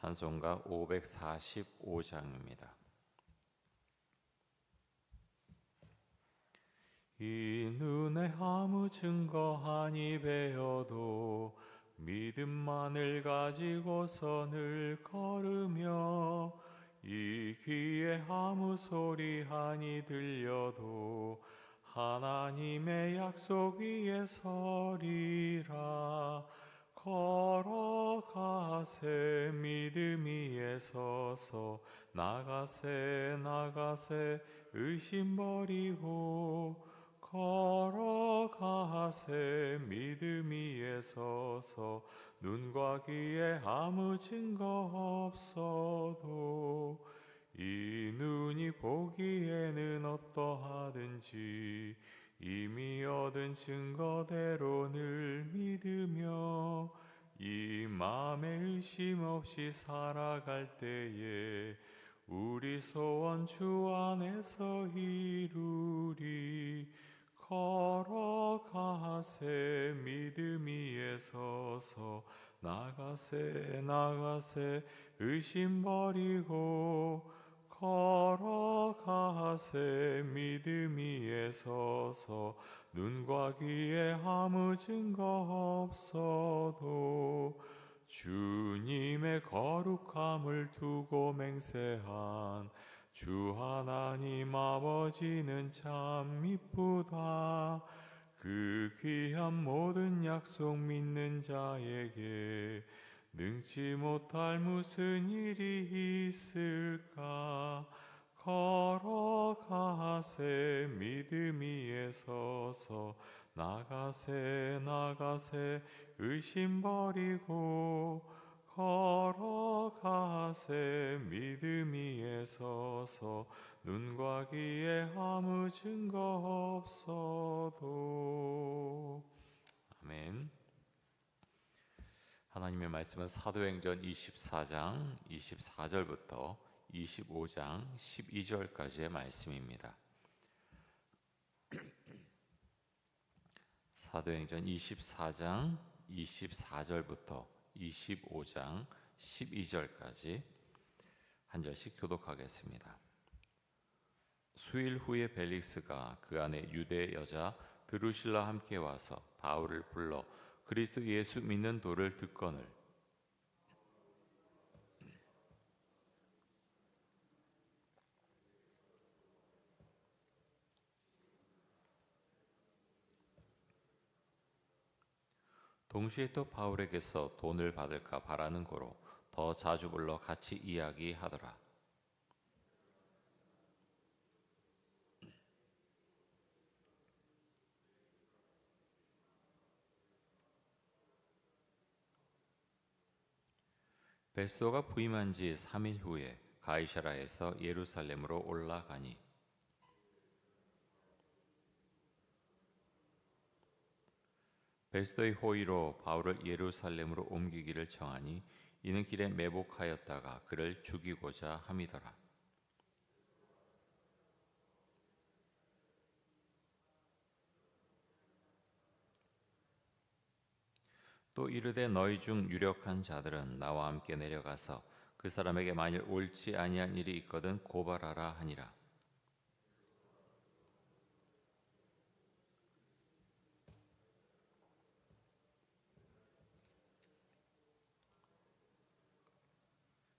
찬송가 545장입니다. 이 눈에 아무 증거하니 배어도 믿음만을 가지고서 늘 걸으며 이 귀에 아무 소리 하니 들려도 하나님의 약속 위에 서리라 걸어가세 믿음 위에 서서 나가세 나가세 의심 버리고 걸어가세 믿음 위에 서서 눈과 귀에 아무 증거 없어도 이 눈이 보기에는 어떠하든지 이미 얻은 증거대로 늘 믿으며 이 마음에 의심 없이 살아갈 때에 우리 소원 주 안에서 이루리 걸어가세 믿음 위에 서서 나가세 나가세 의심 버리고 걸어가세 믿음 위에 서서 눈과 귀에 아무 증거 없어도 주님의 거룩함을 두고 맹세한 주 하나님 아버지는 참 이쁘다. 그 귀한 모든 약속 믿는 자에게 능치 못할 무슨 일이 있을까? 걸어가세 믿음 위에 서서. 나가세 나가세 의심 버리고. 걸어가세 믿음 위에 서서. 눈과 귀에 아무 증거 없어도. 아멘 하나님의 말씀은 사도행전 24장 24절부터 25장 12절까지의 말씀입니다. 사도행전 24장 24절부터 25장 12절까지 한 절씩 교독하겠습니다. 수일 후에 벨릭스가 그 안에 유대 여자 드루실라 함께 와서 바울을 불러 그리스도 예수 믿는 도를 듣거늘 동시에 또 바울에게서 돈을 받을까 바라는 거로 더 자주 불러 같이 이야기하더라. 베스도가 부임한 지 3일 후에 가이샤라에서 예루살렘으로 올라가니 베스도의 호의로 바울을 예루살렘으로 옮기기를 정하니 이는 길에 매복하였다가 그를 죽이고자 함이더라. 또 이르되 너희 중 유력한 자들은 나와 함께 내려가서 그 사람에게 만일 옳지 아니한 일이 있거든 고발하라 하니라.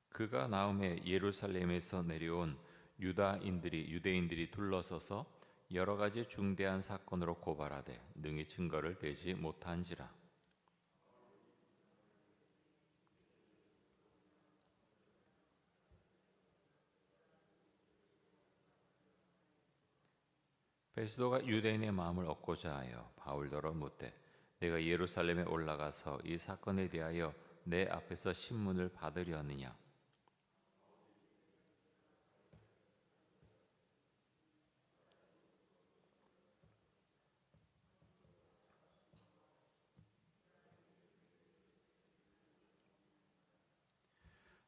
그가 나음에 예루살렘에서 내려온 유다인들이 유대인들이 둘러서서 여러 가지 중대한 사건으로 고발하되 능히 증거를 대지 못한지라 베스도가 유대인의 마음을 얻고자 하여 바울더러 묻되 내가 예루살렘에 올라가서 이 사건에 대하여 내 앞에서 신문을 받으려느냐?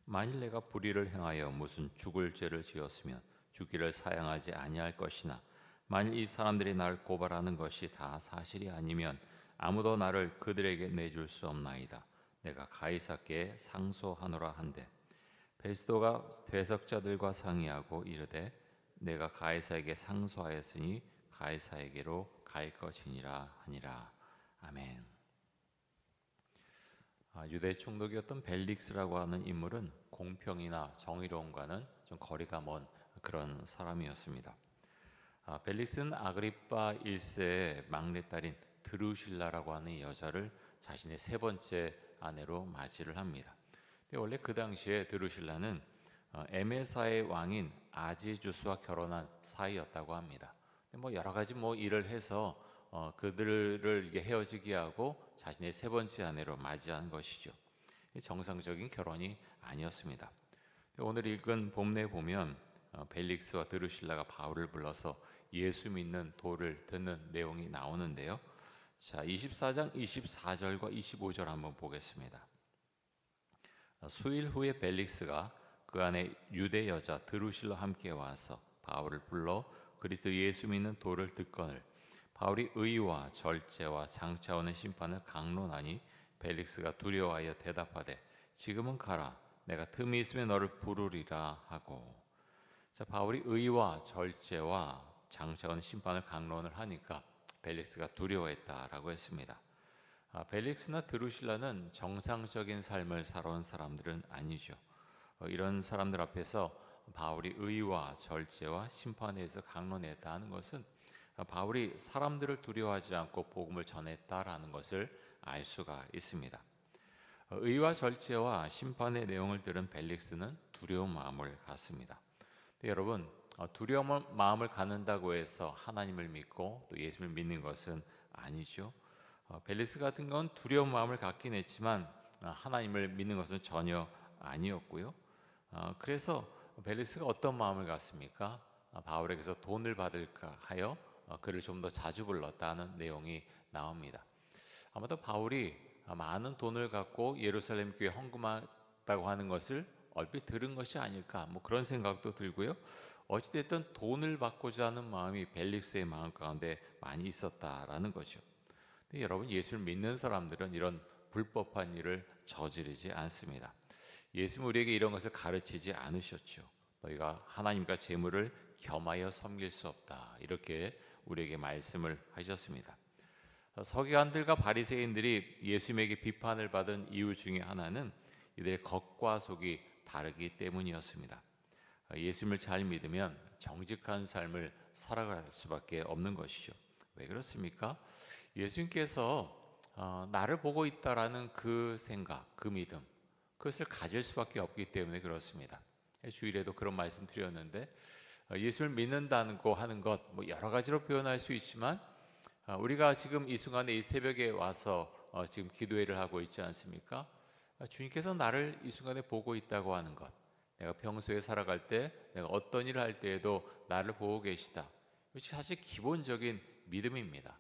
만일 내가 불의를 행하여 무슨 죽을 죄를 지었으면 죽기를 사양하지 아니할 것이나 만일 이 사람들이 나를 고발하는 것이 다 사실이 아니면 아무도 나를 그들에게 내줄 수 없나이다. 내가 가이사께 상소하노라 한데 베스도가 대석자들과 상의하고 이르되 내가 가이사에게 상소하였으니 가이사에게로 갈 것이니라 하니라. 아멘. 아, 유대 총독이었던 벨릭스라고 하는 인물은 공평이나 정의로움과는 좀 거리가 먼 그런 사람이었습니다. 아, 벨릭스는 아그리파 1세의 막내딸인 드루실라라고 하는 여자를 자신의 세 번째 아내로 맞이를 합니다. 근데 원래 그 당시에 드루실라는 어, 에메사의 왕인 아지주스와 결혼한 사이였다고 합니다. 뭐 여러 가지 뭐 일을 해서 어, 그들을 헤어지게 하고 자신의 세 번째 아내로 맞이한 것이죠. 정상적인 결혼이 아니었습니다. 오늘 읽은 본문에 보면 어, 벨릭스와 드루실라가 바울을 불러서 예수 믿는 도를 듣는 내용이 나오는데요. 자, 24장 24절과 25절 한번 보겠습니다. 수일 후에 벨릭스가 그 안에 유대 여자 드루실과 함께 와서 바울을 불러 그리스도 예수 믿는 도를 듣거늘 바울이 의와 절제와 장차오는 심판을 강론하니 벨릭스가 두려워하여 대답하되 지금은 가라 내가 틈이 있으면 너를 부르리라 하고 자 바울이 의와 절제와 장차오는 심판을 강론을 하니까 벨릭스가 두려워했다라고 했습니다. 아, 벨릭스나 드루실라는 정상적인 삶을 살아온 사람들은 아니죠. 어, 이런 사람들 앞에서 바울이 의와 절제와 심판에 대해서 강론했다는 것은 바울이 사람들을 두려워하지 않고 복음을 전했다라는 것을 알 수가 있습니다. 어, 의와 절제와 심판의 내용을 들은 벨릭스는 두려운 마음을 갖습니다. 여러분 어, 두려운 마음을 갖는다고 해서 하나님을 믿고 또 예수를 믿는 것은 아니죠. 어, 벨리스 같은 건 두려운 마음을 갖긴 했지만 하나님을 믿는 것은 전혀 아니었고요. 그래서 벨리스가 어떤 마음을 갖습니까? 바울에게서 돈을 받을까 하여 그를 좀 더 자주 불렀다는 내용이 나옵니다. 아마도 바울이 많은 돈을 갖고 예루살렘 교회 헌금하다고 하는 것을 얼핏 들은 것이 아닐까 뭐 그런 생각도 들고요. 어찌됐든 돈을 받고자 하는 마음이 벨릭스의 마음 가운데 많이 있었다라는 거죠. 근데 여러분 예수를 믿는 사람들은 이런 불법한 일을 저지르지 않습니다. 예수는 우리에게 이런 것을 가르치지 않으셨죠. 너희가 하나님과 재물을 겸하여 섬길 수 없다. 이렇게 우리에게 말씀을 하셨습니다. 서기관들과 바리새인들이 예수님에게 비판을 받은 이유 중에 하나는 이들의 겉과 속이 다르기 때문이었습니다. 예수님을 잘 믿으면 정직한 삶을 살아갈 수밖에 없는 것이죠. 왜 그렇습니까? 예수님께서 어, 나를 보고 있다라는 그 생각, 그 믿음, 그것을 가질 수밖에 없기 때문에 그렇습니다. 주일에도 그런 말씀 드렸는데 어, 예수를 믿는다는 거 하는 것 뭐 여러 가지로 표현할 수 있지만 어, 우리가 지금 이 순간에 이 새벽에 와서 어, 지금 기도회를 하고 있지 않습니까? 주님께서 나를 이 순간에 보고 있다고 하는 것. 내가 평소에 살아갈 때 내가 어떤 일을 할 때에도 나를 보고 계시다. 이것이 사실 기본적인 믿음입니다.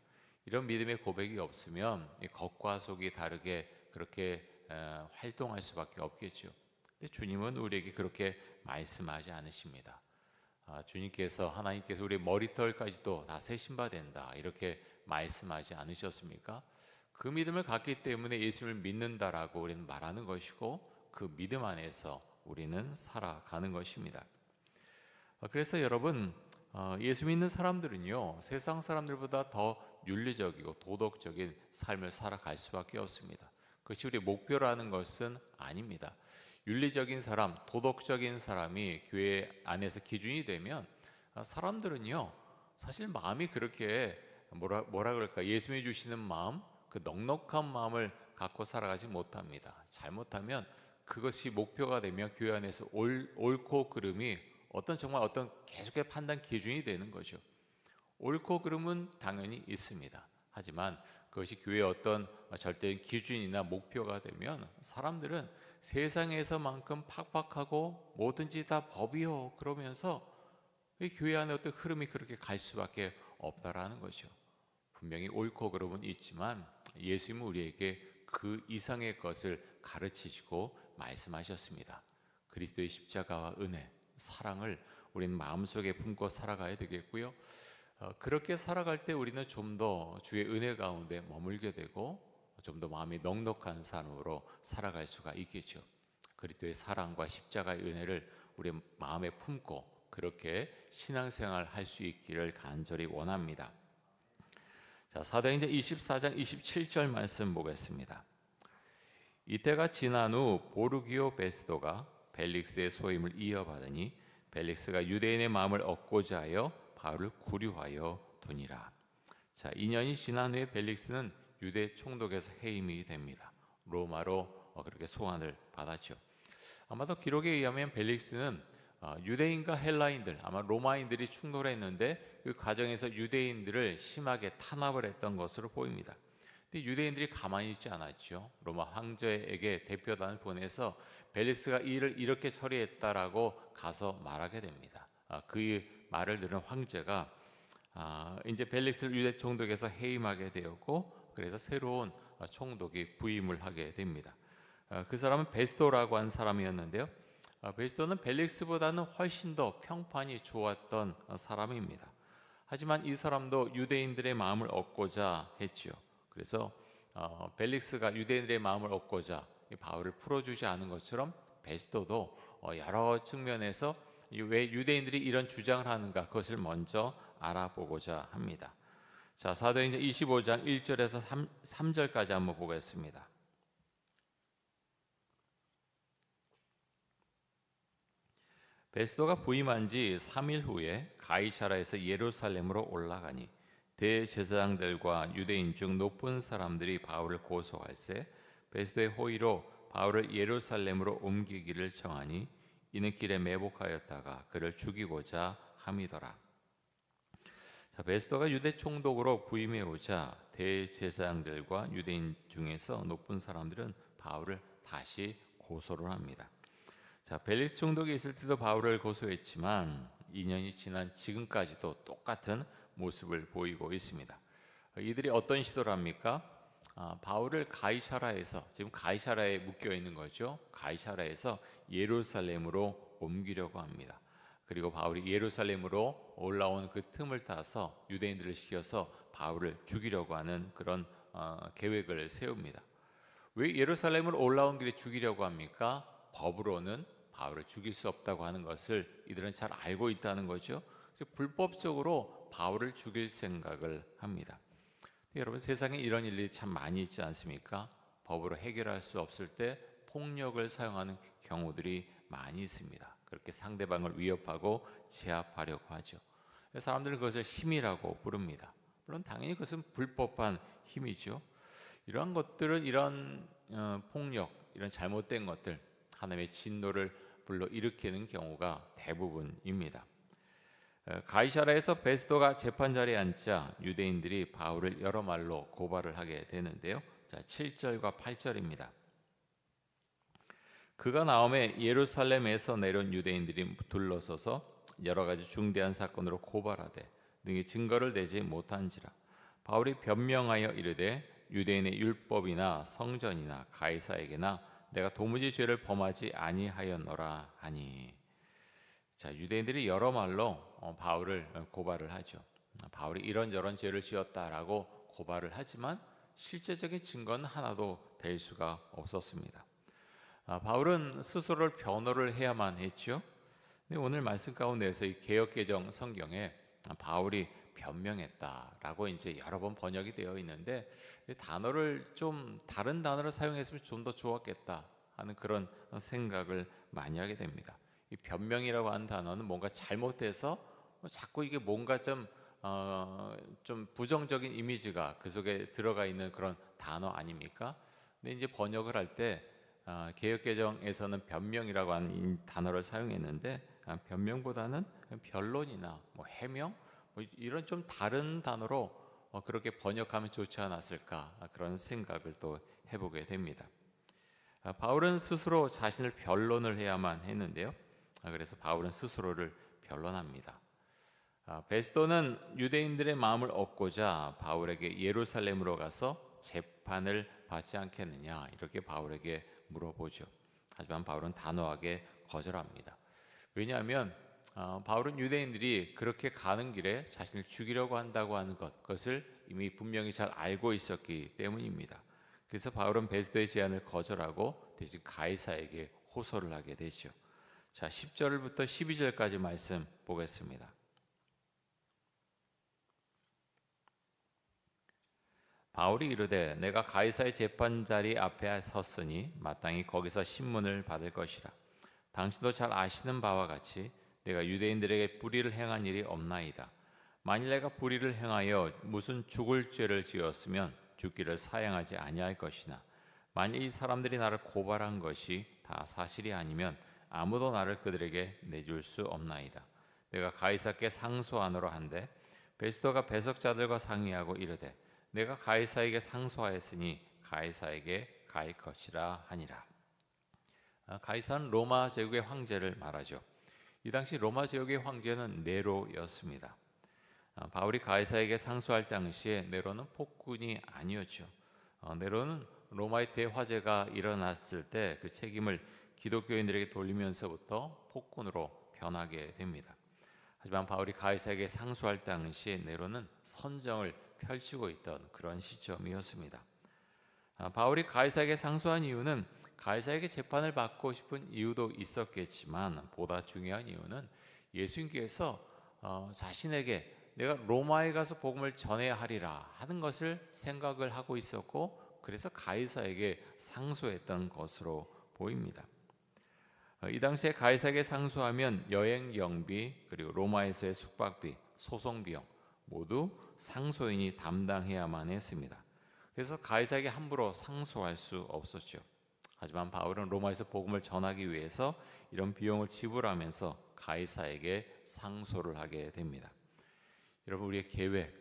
이런 믿음의 고백이 없으면 겉과 속이 다르게 그렇게 활동할 수밖에 없겠죠. 근데 주님은 우리에게 그렇게 말씀하지 않으십니다. 아, 주님께서 하나님께서 우리 머리털까지도 다 세신바 된다 이렇게 말씀하지 않으셨습니까? 그 믿음을 갖기 때문에 예수님을 믿는다라고 우리는 말하는 것이고 그 믿음 안에서 우리는 살아가는 것입니다. 아, 그래서 여러분 어, 예수 믿는 사람들은요 세상 사람들보다 더 윤리적이고 도덕적인 삶을 살아갈 수밖에 없습니다. 그것이 우리 목표라는 것은 아닙니다. 윤리적인 사람, 도덕적인 사람이 교회 안에서 기준이 되면 아, 사람들은요 사실 마음이 그렇게 뭐라 뭐라 그럴까 예수님이 주시는 마음 그 넉넉한 마음을 갖고 살아가지 못합니다. 잘못하면 그것이 목표가 되면 교회 안에서 옳, 옳고 그름이 어떤 정말 어떤 계속의 판단 기준이 되는 거죠. 옳고 그름은 당연히 있습니다. 하지만 그것이 교회의 어떤 절대적인 기준이나 목표가 되면 사람들은 세상에서만큼 팍팍하고 뭐든지 다 법이요 그러면서 교회 안에 어떤 흐름이 그렇게 갈 수밖에 없다라는 거죠. 분명히 옳고 그름은 있지만 예수님은 우리에게 그 이상의 것을 가르치시고 말씀하셨습니다. 그리스도의 십자가와 은혜, 사랑을 우리는 마음속에 품고 살아가야 되겠고요. 어, 그렇게 살아갈 때 우리는 좀 더 주의 은혜 가운데 머물게 되고 좀 더 마음이 넉넉한 삶으로 살아갈 수가 있겠죠. 그리스도의 사랑과 십자가의 은혜를 우리 마음에 품고 그렇게 신앙생활 할 수 있기를 간절히 원합니다. 자, 사도행전 24장 27절 말씀 보겠습니다. 이때가 지난 후 보르기오 베스도가 벨릭스의 소임을 이어받으니 벨릭스가 유대인의 마음을 얻고자 하여 바울을 구류하여 두니라. 자, 2년이 지난 후에 벨릭스는 유대 총독에서 해임이 됩니다. 로마로 어, 그렇게 소환을 받았죠. 아마도 기록에 의하면 벨릭스는 어, 유대인과 헬라인들 아마 로마인들이 충돌했는데 그 과정에서 유대인들을 심하게 탄압을 했던 것으로 보입니다. 근데 유대인들이 가만히 있지 않았죠. 로마 황제에게 대표단을 보내서 벨리스가 일을 이렇게 처리했다라고 가서 말하게 됩니다. 아, 그 말을 들은 황제가 아, 이제 벨릭스를 유대 총독에서 해임하게 되었고 그래서 새로운 총독이 부임을 하게 됩니다. 아, 그 사람은 베스토라고 한 사람이었는데요. 베스토는 벨릭스보다는 훨씬 더 평판이 좋았던 사람입니다. 하지만 이 사람도 유대인들의 마음을 얻고자 했지요. 그래서 어, 벨릭스가 유대인들의 마음을 얻고자 바울을 풀어주지 않은 것처럼 베스도도 어, 여러 측면에서 왜 유대인들이 이런 주장을 하는가 그것을 먼저 알아보고자 합니다. 자 사도행전 25장 1절에서 3, 3절까지 한번 보겠습니다. 베스도가 부임한 지 3일 후에 가이사라에서 예루살렘으로 올라가니 대제사장들과 유대인 중 높은 사람들이 바울을 고소할세 베스도의 호의로 바울을 예루살렘으로 옮기기를 정하니 이는 길에 매복하였다가 그를 죽이고자 함이더라. 자, 베스도가 유대 총독으로 부임해 오자 대제사장들과 유대인 중에서 높은 사람들은 바울을 다시 고소를 합니다. 자, 벨리스 총독이 있을 때도 바울을 고소했지만 2년이 지난 지금까지도 똑같은 모습을 보이고 있습니다. 이들이 어떤 시도를 합니까? 아, 바울을 가이사라에서 지금 가이사라에 묶여 있는 거죠. 가이사라에서 예루살렘으로 옮기려고 합니다. 그리고 바울이 예루살렘으로 올라온 그 틈을 타서 유대인들을 시켜서 바울을 죽이려고 하는 그런 어, 계획을 세웁니다. 왜 예루살렘을 올라온 길에 죽이려고 합니까? 법으로는 바울을 죽일 수 없다고 하는 것을 이들은 잘 알고 있다는 거죠. 불법적으로 바울을 죽일 생각을 합니다. 여러분 세상에 이런 일이 참 많이 있지 않습니까? 법으로 해결할 수 없을 때 폭력을 사용하는 경우들이 많이 있습니다. 그렇게 상대방을 위협하고 제압하려고 하죠. 사람들은 그것을 힘이라고 부릅니다. 물론 당연히 그것은 불법한 힘이죠. 이러한 것들은 이런 어, 폭력, 이런 잘못된 것들 하나님의 진노를 불러 일으키는 경우가 대부분입니다. 가이사라에서 베스도가 재판 자리에 앉자 유대인들이 바울을 여러 말로 고발을 하게 되는데요. 자, 7절과 8절입니다. 그가 나옴에 예루살렘에서 내려온 유대인들이 둘러서서 여러 가지 중대한 사건으로 고발하되 등의 증거를 내지 못한지라 바울이 변명하여 이르되 유대인의 율법이나 성전이나 가이사에게나 내가 도무지 죄를 범하지 아니하였노라 하니 자 유대인들이 여러 말로 어, 바울을 고발을 하죠. 바울이 이런저런 죄를 지었다라고 고발을 하지만 실제적인 증거는 하나도 될 수가 없었습니다. 아, 바울은 스스로를 변호를 해야만 했죠. 오늘 말씀 가운데서 이 개혁개정 성경에 바울이 변명했다라고 이제 여러 번 번역이 되어 있는데 단어를 좀 다른 단어를 사용했으면 좀 더 좋았겠다 하는 그런 생각을 많이 하게 됩니다. 이 변명이라고 하는 단어는 뭔가 잘못돼서 뭐 자꾸 이게 뭔가 좀 어, 좀 부정적인 이미지가 그 속에 들어가 있는 그런 단어 아닙니까? 근데 이제 번역을 할때 어, 개혁 개정에서는 변명이라고 하는 단어를 사용했는데 아, 변명보다는 변론이나 뭐 해명 뭐 이런 좀 다른 단어로 어, 그렇게 번역하면 좋지 않았을까 아, 그런 생각을 또 해보게 됩니다. 아, 바울은 스스로 자신을 변론을 해야만 했는데요. 그래서 바울은 스스로를 변론합니다. 베스도는 유대인들의 마음을 얻고자 바울에게 예루살렘으로 가서 재판을 받지 않겠느냐 이렇게 바울에게 물어보죠. 하지만 바울은 단호하게 거절합니다. 왜냐하면 어, 바울은 유대인들이 그렇게 가는 길에 자신을 죽이려고 한다고 하는 것, 그것을 이미 분명히 잘 알고 있었기 때문입니다. 그래서 바울은 베스도의 제안을 거절하고 대신 가이사에게 호소를 하게 되죠. 자, 10절부터 12절까지 말씀 보겠습니다. 바울이 이르되 내가 가이사의 재판 자리 앞에 섰으니 마땅히 거기서 신문을 받을 것이라. 당신도 잘 아시는 바와 같이 내가 유대인들에게 불의를 행한 일이 없나이다. 만일 내가 불의를 행하여 무슨 죽을 죄를 지었으면 죽기를 사양하지 아니할 것이나 만일 이 사람들이 나를 고발한 것이 다 사실이 아니면 아무도 나를 그들에게 내줄 수 없나이다. 내가 가이사께 상소하노라 한데 베스도가 배석자들과 상의하고 이르되 내가 가이사에게 상소하였으니 가이사에게 갈 것이라 하니라. 아, 가이사는 로마 제국의 황제를 말하죠. 이 당시 로마 제국의 황제는 네로였습니다. 아, 바울이 가이사에게 상소할 당시에 네로는 폭군이 아니었죠. 어, 네로는 로마의 대화재가 일어났을 때 그 책임을 기독교인들에게 돌리면서부터 폭군으로 변하게 됩니다. 하지만 바울이 가이사에게 상소할 당시에 네로는 선정을 펼치고 있던 그런 시점이었습니다. 아, 바울이 가이사에게 상소한 이유는 가이사에게 재판을 받고 싶은 이유도 있었겠지만 보다 중요한 이유는 예수님께서 어, 자신에게 내가 로마에 가서 복음을 전해야 하리라 하는 것을 생각을 하고 있었고 그래서 가이사에게 상소했던 것으로 보입니다. 어, 이 당시에 가이사에게 상소하면 여행 경비 그리고 로마에서의 숙박비, 소송 비용 모두 상소인이 담당해야만 했습니다. 그래서 가이사에게 함부로 상소할 수 없었죠. 하지만 바울은 로마에서 복음을 전하기 위해서 이런 비용을 지불하면서 가이사에게 상소를 하게 됩니다. 여러분 우리의 계획,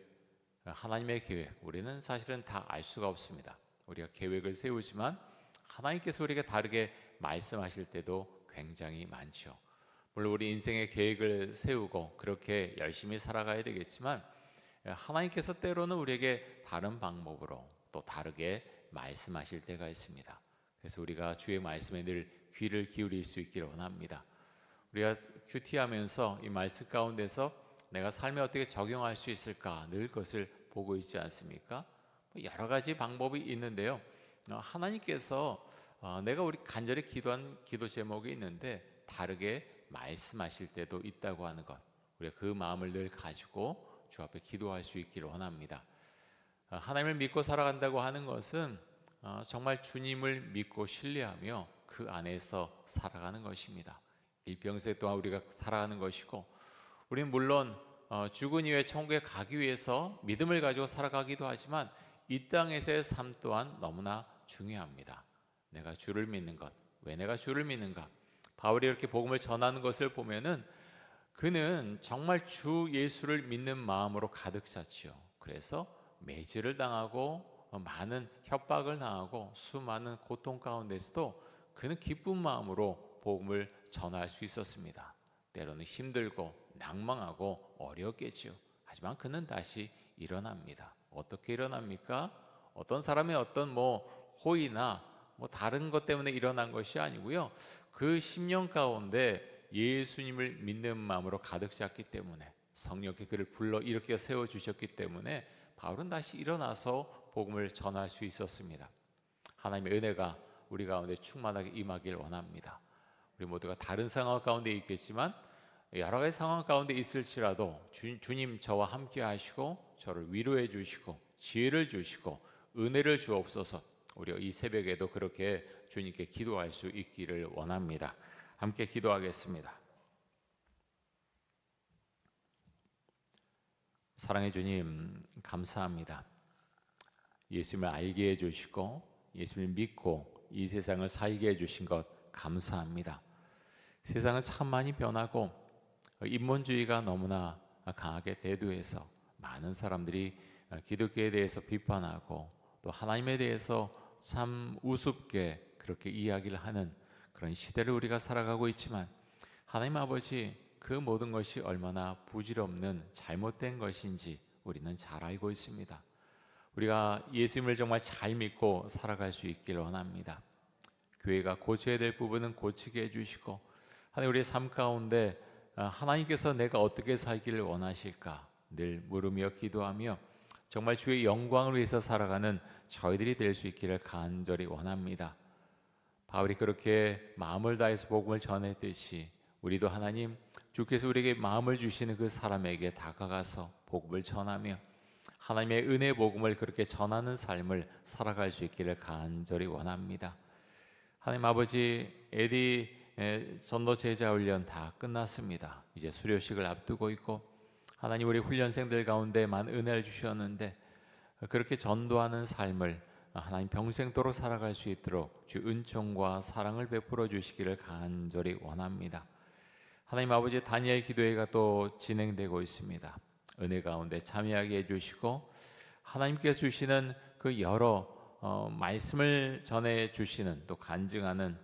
하나님의 계획, 우리는 사실은 다 알 수가 없습니다. 우리가 계획을 세우지만 하나님께서 우리에게 다르게 말씀하실 때도 굉장히 많죠. 물론 우리 인생의 계획을 세우고 그렇게 열심히 살아가야 되겠지만 하나님께서 때로는 우리에게 다른 방법으로 또 다르게 말씀하실 때가 있습니다. 그래서 우리가 주의 말씀에 늘 귀를 기울일 수 있기를 원합니다. 우리가 큐티하면서 이 말씀 가운데서 내가 삶에 어떻게 적용할 수 있을까 늘 그것을 보고 있지 않습니까? 뭐 여러 가지 방법이 있는데요. 어, 하나님께서 어, 내가 우리 간절히 기도한 기도 제목이 있는데 다르게 말씀하실 때도 있다고 하는 것. 우리가 그 마음을 늘 가지고 주 앞에 기도할 수 있기를 원합니다. 어, 하나님을 믿고 살아간다고 하는 것은 어, 정말 주님을 믿고 신뢰하며 그 안에서 살아가는 것입니다. 일평생 동안 우리가 살아가는 것이고 우리는 물론 어, 죽은 이후에 천국에 가기 위해서 믿음을 가지고 살아가기도 하지만 이 땅에서의 삶 또한 너무나 중요합니다. 내가 주를 믿는 것, 왜 내가 주를 믿는가? 바울이 이렇게 복음을 전하는 것을 보면은 그는 정말 주 예수를 믿는 마음으로 가득 찼지요. 그래서 매질을 당하고 많은 협박을 당하고 수많은 고통 가운데서도 그는 기쁜 마음으로 복음을 전할 수 있었습니다. 때로는 힘들고 낭망하고 어렵겠지요. 하지만 그는 다시 일어납니다. 어떻게 일어납니까? 어떤 사람의 어떤 뭐 호의나 뭐 다른 것 때문에 일어난 것이 아니고요. 그 10년 가운데 예수님을 믿는 마음으로 가득 찼기 때문에 성령께 그를 불러 일으켜 세워 주셨기 때문에 바울은 다시 일어나서 복음을 전할 수 있었습니다. 하나님의 은혜가 우리 가운데 충만하게 임하길 원합니다. 우리 모두가 다른 상황 가운데 있겠지만 여러 가지 상황 가운데 있을지라도 주, 주님 저와 함께 하시고 저를 위로해 주시고 지혜를 주시고 은혜를 주옵소서 우리 이 새벽에도 그렇게 주님께 기도할 수 있기를 원합니다. 함께 기도하겠습니다. 사랑해 주님 감사합니다. 예수님을 알게 해 주시고 예수님을 믿고 이 세상을 살게 해 주신 것 감사합니다. 세상은 참 많이 변하고 인본주의가 너무나 강하게 대두해서 많은 사람들이 기독교에 대해서 비판하고 또 하나님에 대해서 참 우습게 그렇게 이야기를 하는 그런 시대를 우리가 살아가고 있지만 하나님 아버지 그 모든 것이 얼마나 부질없는 잘못된 것인지 우리는 잘 알고 있습니다. 우리가 예수님을 정말 잘 믿고 살아갈 수 있길 원합니다. 교회가 고쳐야 될 부분은 고치게 해주시고 하나님 우리의 삶 가운데 아, 하나님께서 내가 어떻게 살기를 원하실까 늘 물으며 기도하며 정말 주의 영광을 위해서 살아가는 저희들이 될 수 있기를 간절히 원합니다. 바울이 그렇게 마음을 다해서 복음을 전했듯이 우리도 하나님 주께서 우리에게 마음을 주시는 그 사람에게 다가가서 복음을 전하며 하나님의 은혜 복음을 그렇게 전하는 삶을 살아갈 수 있기를 간절히 원합니다. 하나님 아버지 에디 전도 제자 훈련 다 끝났습니다. 이제 수료식을 앞두고 있고 하나님 우리 훈련생들 가운데만 은혜를 주셨는데 그렇게 전도하는 삶을 하나님 평생도록 살아갈 수 있도록 주 은총과 사랑을 베풀어 주시기를 간절히 원합니다. 하나님 아버지 다니엘 기도회가 또 진행되고 있습니다. 은혜 가운데 참여하게 해주시고 하나님께서 주시는 그 여러 어, 말씀을 전해 주시는 또 간증하는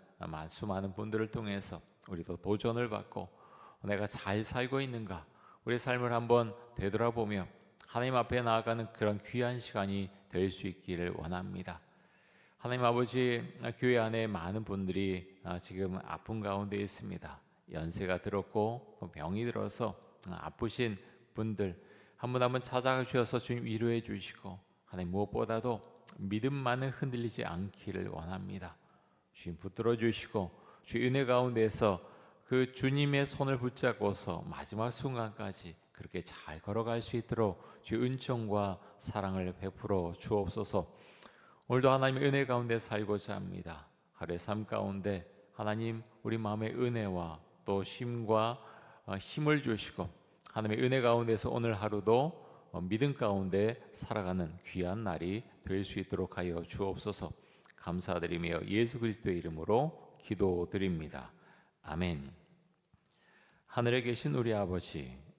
수많은 분들을 통해서 우리도 도전을 받고 내가 잘 살고 있는가 우리 삶을 한번 되돌아보며 하나님 앞에 나아가는 그런 귀한 시간이 될 수 있기를 원합니다. 하나님 아버지 교회 안에 많은 분들이 아, 지금 아픈 가운데 있습니다. 연세가 들었고 병이 들어서 아프신 분들 한 분 한 분 찾아가 주셔서 주님 위로해 주시고 하나님 무엇보다도 믿음만은 흔들리지 않기를 원합니다. 주님 붙들어 주시고 주 은혜 가운데서 그 주님의 손을 붙잡고서 마지막 순간까지 그렇게 잘 걸어갈 수 있도록 주 은총과 사랑을 베풀어 주옵소서. 오늘도 하나님의 은혜 가운데 살고자 합니다. 하루의 삶 가운데 하나님 우리 마음의 은혜와 또 힘과 어, 힘을 주시고 하나님의 은혜 가운데서 오늘 하루도 어, 믿음 가운데 살아가는 귀한 날이 될 수 있도록 하여 주옵소서. 감사드리며 예수 그리스도의 이름으로 기도드립니다. 아멘. 하늘에 계신 우리 아버지,